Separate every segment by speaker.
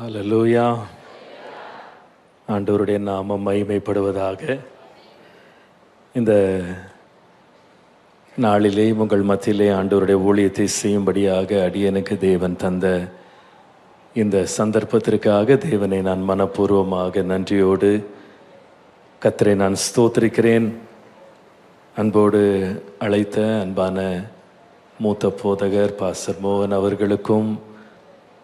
Speaker 1: ஹalleluya. ஆண்டவருடைய நாமம் மகிமைப்படுவதாக. இந்த நாளிலே உங்கள் மத்தியிலே ஆண்டவருடைய ஊழியத்தை செய்யும்படியாக அடியனுக்கு தேவன் தந்த இந்த சந்தர்ப்பத்திற்காக தேவனை நான் மனப்பூர்வமாக நன்றியோடு கத்தரை நான் ஸ்தோத்திருக்கிறேன். அன்போடு அழைத்த அன்பான மூத்த போதகர் பாசர் மோகன் அவர்களுக்கும்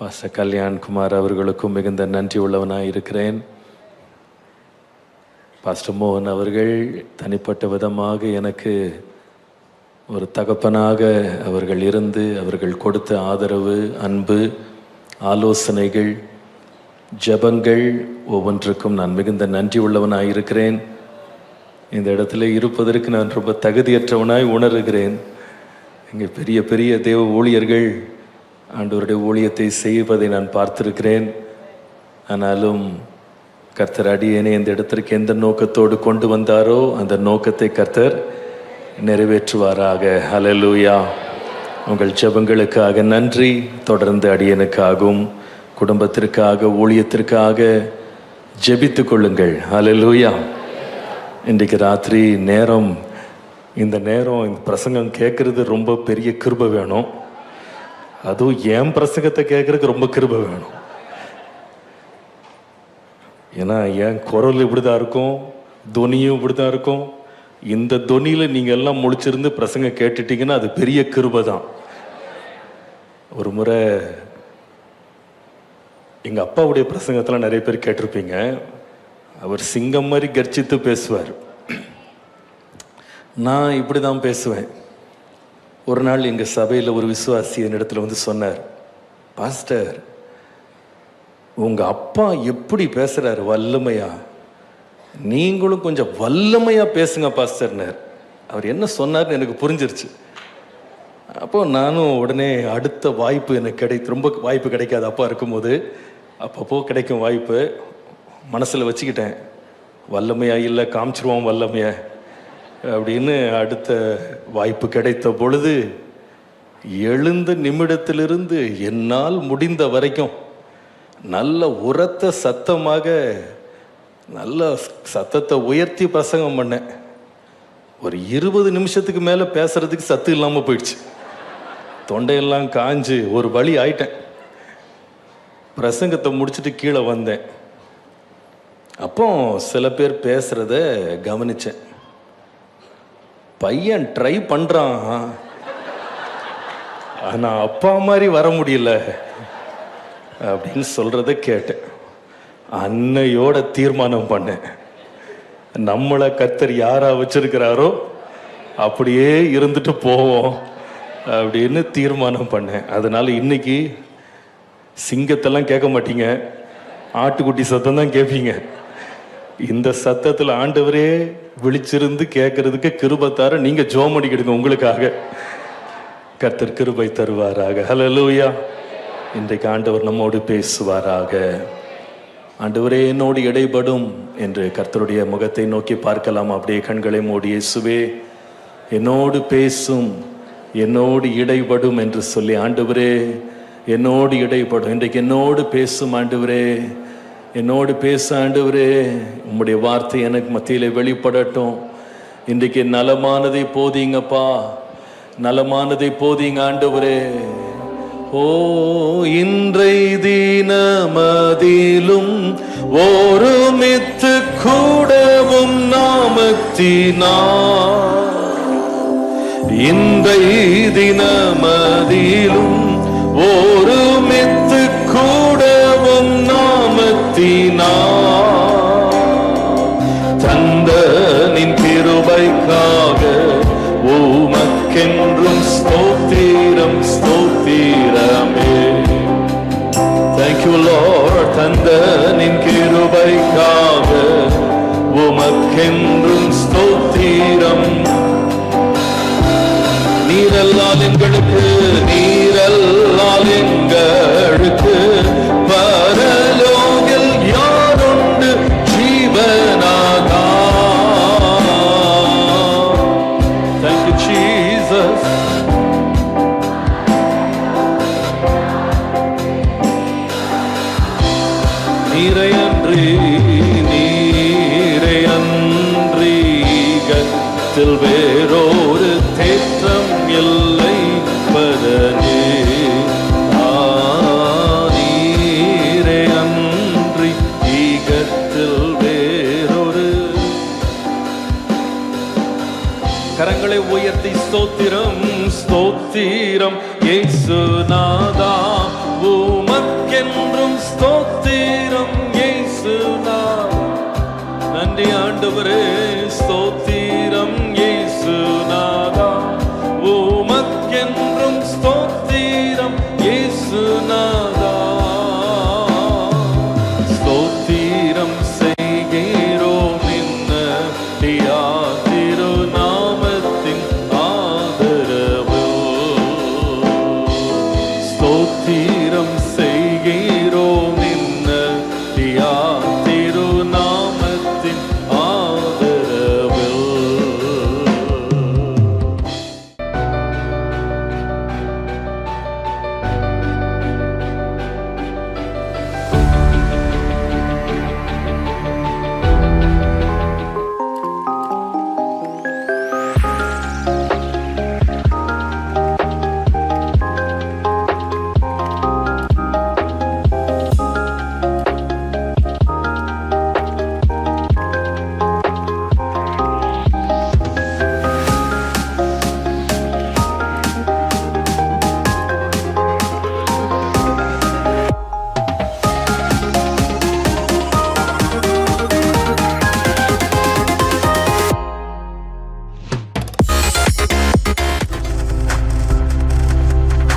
Speaker 1: பாச கல்யாண்குமார் அவர்களுக்கும் மிகுந்த நன்றி உள்ளவனாக இருக்கிறேன் பாஸ்டர் மோகன் அவர்கள் தனிப்பட்ட விதமாக எனக்கு ஒரு தகப்பனாக அவர்கள் இருந்து அவர்கள் கொடுத்த ஆதரவு அன்பு ஆலோசனைகள் ஜெபங்கள் ஒவ்வொன்றுக்கும் நான் மிகுந்த நன்றி உள்ளவனாக இருக்கிறேன் இந்த இடத்துல இருப்பதற்கு நான் ரொம்ப தகுதியற்றவனாய் உணர்கிறேன். இங்கே பெரிய பெரிய தேவ ஊழியர்கள் ஆண்டவருடைய ஊழியத்தை செய்வதை நான் பார்த்திருக்கிறேன். ஆனாலும் கர்த்தர் அடியேனை இந்த இடத்திற்கு எந்த நோக்கத்தோடு கொண்டு வந்தாரோ அந்த நோக்கத்தை கர்த்தர் நிறைவேற்றுவாராக. ஹalleluya உங்கள் ஜெபங்களுக்காக நன்றி. தொடர்ந்து அடியனுக்காகவும் குடும்பத்திற்காக ஊழியத்திற்காக ஜெபித்து கொள்ளுங்கள். ஹalleluya இன்றைக்கு ராத்திரி நேரம் இந்த நேரம் இந்த பிரசங்கம் கேட்கறது ரொம்ப பெரிய கிருப வேணும். அதுவும் என் பிரசங்கத்தை கேட்கறதுக்கு ரொம்ப கிருபை வேணும். ஏன்னா என் குரல் இப்படி தான் இருக்கும்? துனியும் இப்படி தான் இருக்கும்? இந்த துணியில் நீங்கள் எல்லாம் முழிச்சிருந்து பிரசங்கம் கேட்டுட்டீங்கன்னா அது பெரிய கிருபை தான் ஒரு முறை எங்கள் அப்பாவுடைய பிரசங்கத்தில் நிறைய பேர் கேட்டிருப்பீங்க. அவர் சிங்கம் மாதிரி கர்ச்சித்து பேசுவார். நான் இப்படி தான் பேசுவேன். ஒரு நாள் எங்கள் சபையில் ஒரு விசுவாசி என்னிடத்துல வந்து சொன்னார் பாஸ்டர் உங்கள் அப்பா எப்படி பேசுகிறாரு வல்லமையா? நீங்களும் கொஞ்சம் வல்லமையாக பேசுங்க பாஸ்டர்னர். அவர் என்ன சொன்னார்னு எனக்கு புரிஞ்சிருச்சு. அப்போ நானும் உடனே அடுத்த வாய்ப்பு எனக்கு கிடை ரொம்ப வாய்ப்பு கிடைக்காது அப்பா இருக்கும்போது. அப்பப்போ கிடைக்கும் வாய்ப்பு. மனசில் வச்சுக்கிட்டேன். வல்லமையா இல்லை காமிச்சிருவோம் வல்லமையா. அப்படின்னு அடுத்த வாய்ப்பு கிடைத்த பொழுது எழுந்த நிமிடத்திலிருந்து என்னால் முடிந்த வரைக்கும் நல்ல உரத்த சத்தமாக நல்ல சத்தத்தை உயர்த்தி பிரசங்கம் பண்ணேன். ஒரு இருபது நிமிஷத்துக்கு மேலே பேசுறதுக்கு சத்து இல்லாமல் போயிடுச்சு. தொண்டையெல்லாம் காஞ்சு ஒரு வழி ஆயிட்டேன். பிரசங்கத்தை முடிச்சுட்டு கீழே வந்தேன். அப்போ சில பேர் பேசுறத கவனிச்சேன். பையன் ட்ரை பண்ணுறான் ஆனால் அப்பா மாதிரி வர முடியல. அப்படின்னு சொல்கிறத கேட்டேன். அன்னையோட தீர்மானம் பண்ணேன். நம்மளை கத்தர் யாரா வச்சிருக்கிறாரோ அப்படியே இருந்துட்டு போவோம் அப்படின்னு தீர்மானம் பண்ணேன். அதனால இன்னைக்கு சிங்கத்தெல்லாம் கேட்க மாட்டீங்க. ஆட்டுக்குட்டி சத்தம் தான் கேட்பீங்க இந்த சத்தத்தில் ஆண்டவரே விழிச்சிருந்து கேட்கறதுக்கு கிருபத்தார நீங்க ஜோம் அடிக்கிடுங்க உங்களுக்காக. கர்த்தர் கிருபை தருவாராக. ஹலோ லூயா இன்றைக்கு ஆண்டவர் நம்மோடு பேசுவாராக. ஆண்டவரே என்னோடு இடைபடும் என்று கர்த்தருடைய முகத்தை நோக்கி பார்க்கலாம். அப்படியே கண்களை மூடி இயேசுவே என்னோடு பேசும் என்னோடு இடைபடும் என்று சொல்லி ஆண்டவரே என்னோடு இடைப்படும் இன்றைக்கு என்னோடு பேசும் ஆண்டவரே என்னோடு பேச ஆண்டவரே உம்முடைய வார்த்தை எனக்கு மத்தியிலே வெளிப்படட்டும். இன்றைக்கு நலமானதை போதீங்கப்பா. நலமானதை போதீங்க ஆண்டவரே. ஓ இன்றை தினமதிலும் ஒருமித்து கூடவும் நாமத்தினா இன்றை தினமதிலும் ஓ நாமத்தினா தந்தனின் திருபைக்காக உமக்கென்றும் ஸ்தோத்திரம் ஸ்தோத்திரமே. தேங்க்யூ லார்ட் தந்தனின் கிருபைக்காக உமக்கென்றும் ஸ்தோத்திரம். நீரல்லால் எங்களுக்கு நீரல்லால் எங்களுக்கு பரலோகில் கத்தில் வேறொரு தேற்றம் இல்லை. பதனே நீரே அன்றி ஈகத்தில் வேறொரு. கரங்களை உயர்த்தி ஸ்தோத்திரம் ஸ்தோத்திரம். இயேசுநாதா உமக்கென்றும் ஸ்தோத்திரம். இயேசுநாதா நன்றி ஆண்டவரே ஸ்தோத்திரம்.